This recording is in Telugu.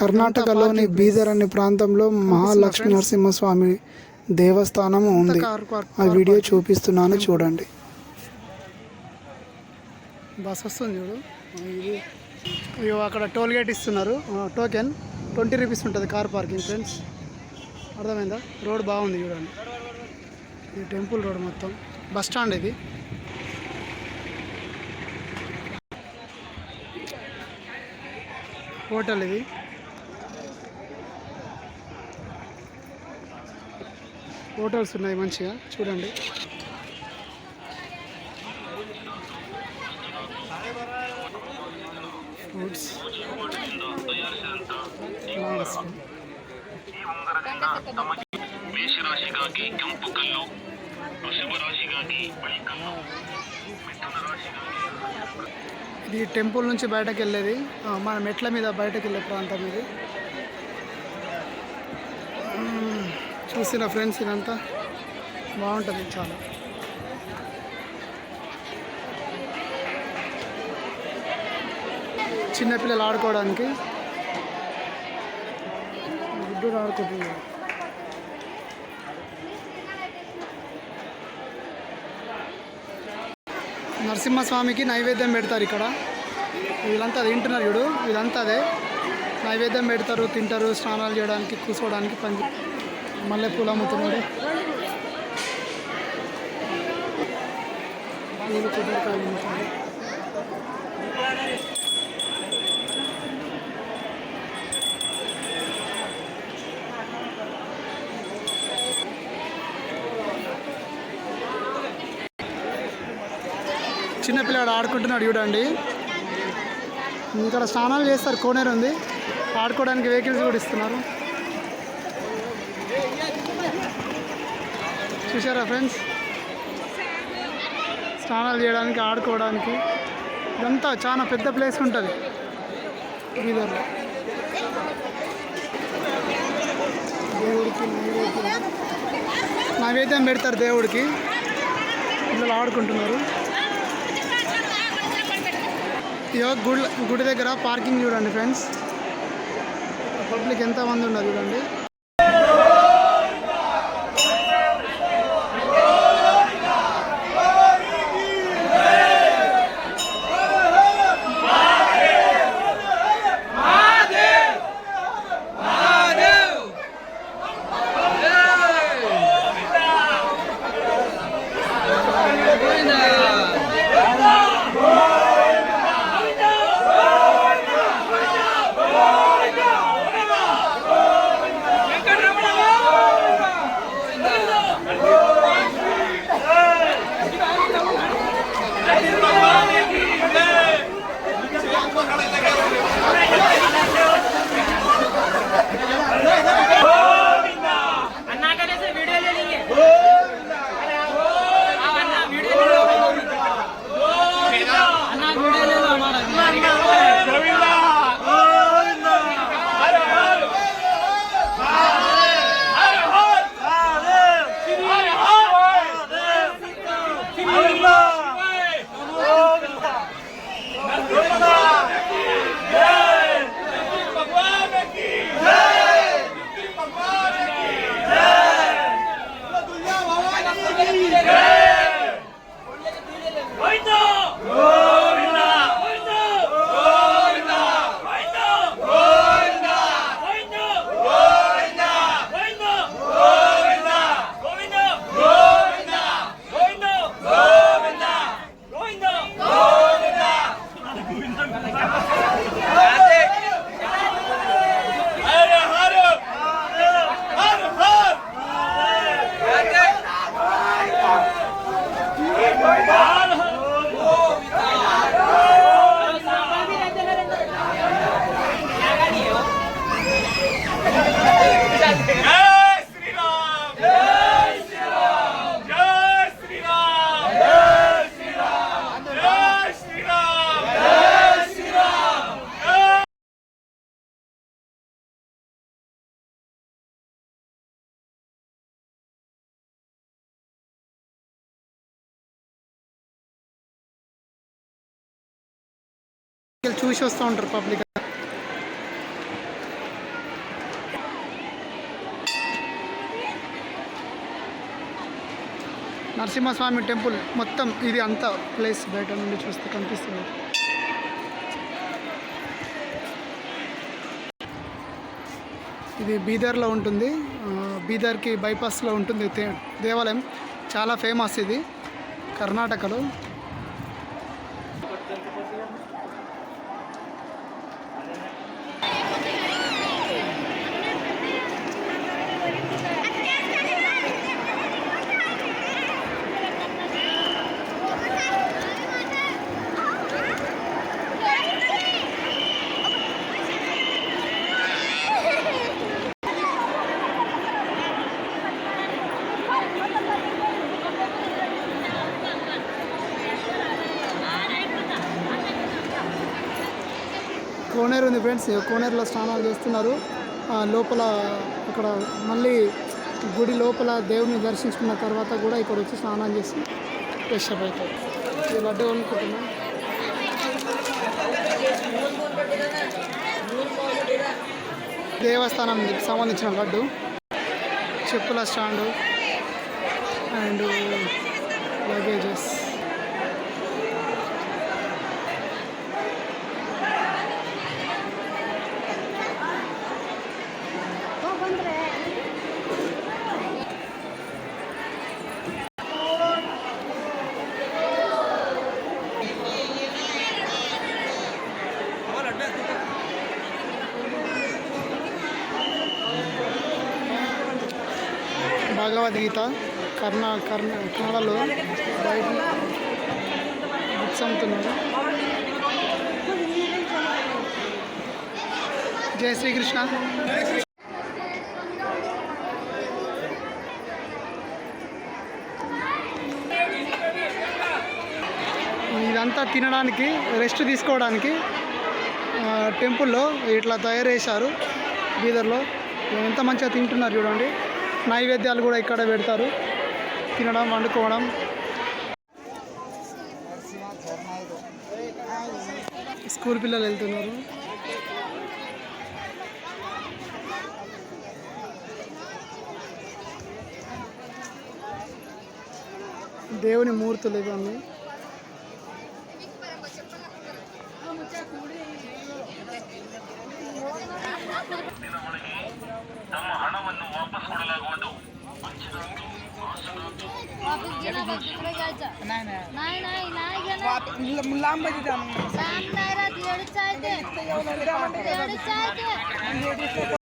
కర్ణాటకలోని బీదర్ అనే ప్రాంతంలో మహాలక్ష్మీ నరసింహస్వామి దేవస్థానం ఉంది. ఆ వీడియో చూపిస్తున్నాను చూడండి. బస్ వస్తుంది చూడు. ఇది. అయ్యో అక్కడ టోల్ గేట్ ఇస్తున్నారు. టోకెన్ ట్వంటీ రూపీస్ ఉంటుంది కార్ పార్కింగ్ ఫ్రెండ్స్. అర్థమైందా? రోడ్ బాగుంది చూడండి. ఇది టెంపుల్ రోడ్ మొత్తం. బస్ స్టాండ్ ఇది. హోటల్ ఇది. హోటల్స్ ఉన్నాయి మంచిగా చూడండి ఫుడ్స్ ఫ్లవర్స్ ಮೇಷರಾಶಿಗಾಗಿ ಕೆಂಪು ಕಲ್ಲು ವೃಷಭ ರಾಶಿಗಾಗಿ ಬಿಳಿ ಕಲ್ಲು ಮಿಥುನ ರಾಶಿಗಾಗಿ ఇది టెంపుల్ నుంచి బయటకు వెళ్ళేది ఆ, మన మెట్ల మీద బయటకు వెళ్ళే ప్రాంతం ఇది మ్మ్. చూసిన ఫ్రెండ్స్ ఇదంతా బాగుంటుంది చాలా. చిన్నపిల్లలు ఆడుకోవడానికి గుడ్డు ఆడుకుంటుంది. నరసింహస్వామికి నైవేద్యం పెడతారు ఇక్కడ. వీళ్ళంతా అది తింటున్నారు చూడు వీళ్ళంతా అదే. నైవేద్యం పెడతారు తింటారు స్నానాలు చేయడానికి కూర్చోవడానికి పని మల్లెపూలు అమ్ముతున్నాడు పూలు కొబ్బరికాయలు అమ్ముతారు చిన్నపిల్లాడు ఆడుకుంటున్నాడు చూడండి. ఇక్కడ స్నానాలు చేస్తారు కోనేరు ఉంది. ఆడుకోవడానికి వెహికల్స్ కూడా ఇస్తున్నారు. చూసారా ఫ్రెండ్స్? స్నానాలు చేయడానికి ఆడుకోవడానికి. ఇదంతా చాలా పెద్ద ప్లేస్ ఉంటుంది. బీదర్లో దేవుడికి నైవేద్యం. పెడతారు దేవుడికి. పిల్లలు ఆడుకుంటున్నారు. ఇదో గుడి గుడి దగ్గర పార్కింగ్ చూడండి ఫ్రెండ్స్. పబ్లిక్ ఎంత మంది ఉన్నారు చూడండి. చూసి వస్తూ ఉంటారు పబ్లిక్. నరసింహస్వామి టెంపుల్ మొత్తం ఇది అంతా ప్లేస్ బయట నుండి చూస్తే కనిపిస్తుంది. ఇది బీదర్లో ఉంటుంది. బీదర్కి బైపాస్లో ఉంటుంది దేవాలయం. చాలా ఫేమస్ ఇది. కర్ణాటకలో. ఉంది ఫ్రెండ్స్. కోనేరులో స్నానాలు చేస్తున్నారు. లోపల అక్కడ మళ్ళీ గుడి లోపల దేవుని దర్శించుకున్న తర్వాత కూడా ఇక్కడ వచ్చి స్నానం చేసి ఫ్రెష్ అప్ అవుతారు. ఈ లడ్డు అనుకుంటున్నాం. దేవస్థానం సంబంధించిన లడ్డు చెప్పుల స్టాండు అండ్ లగేజెస్. భగవద్గీత కర్ణ కర్ణ కన్నడలో బయట బుక్స్ అమ్ముతున్నారు. జై శ్రీకృష్ణ. ఇదంతా తినడానికి రెస్ట్ తీసుకోవడానికి టెంపుల్లో ఇట్లా తయారు చేశారు బీదర్లో. ఎంత మంచిగా తింటున్నారు చూడండి. నైవేద్యాలు కూడా ఇక్కడ పెడతారు. తినడం వండుకోవడం. స్కూల్ పిల్లలు వెళ్తున్నారు. దేవుని మూర్తులు ఇవన్నీ. नाही नाही. नाही नाही लांब आहे तिथे लांब नाही राहत लेडीजचं आहे ते. लेडीजचं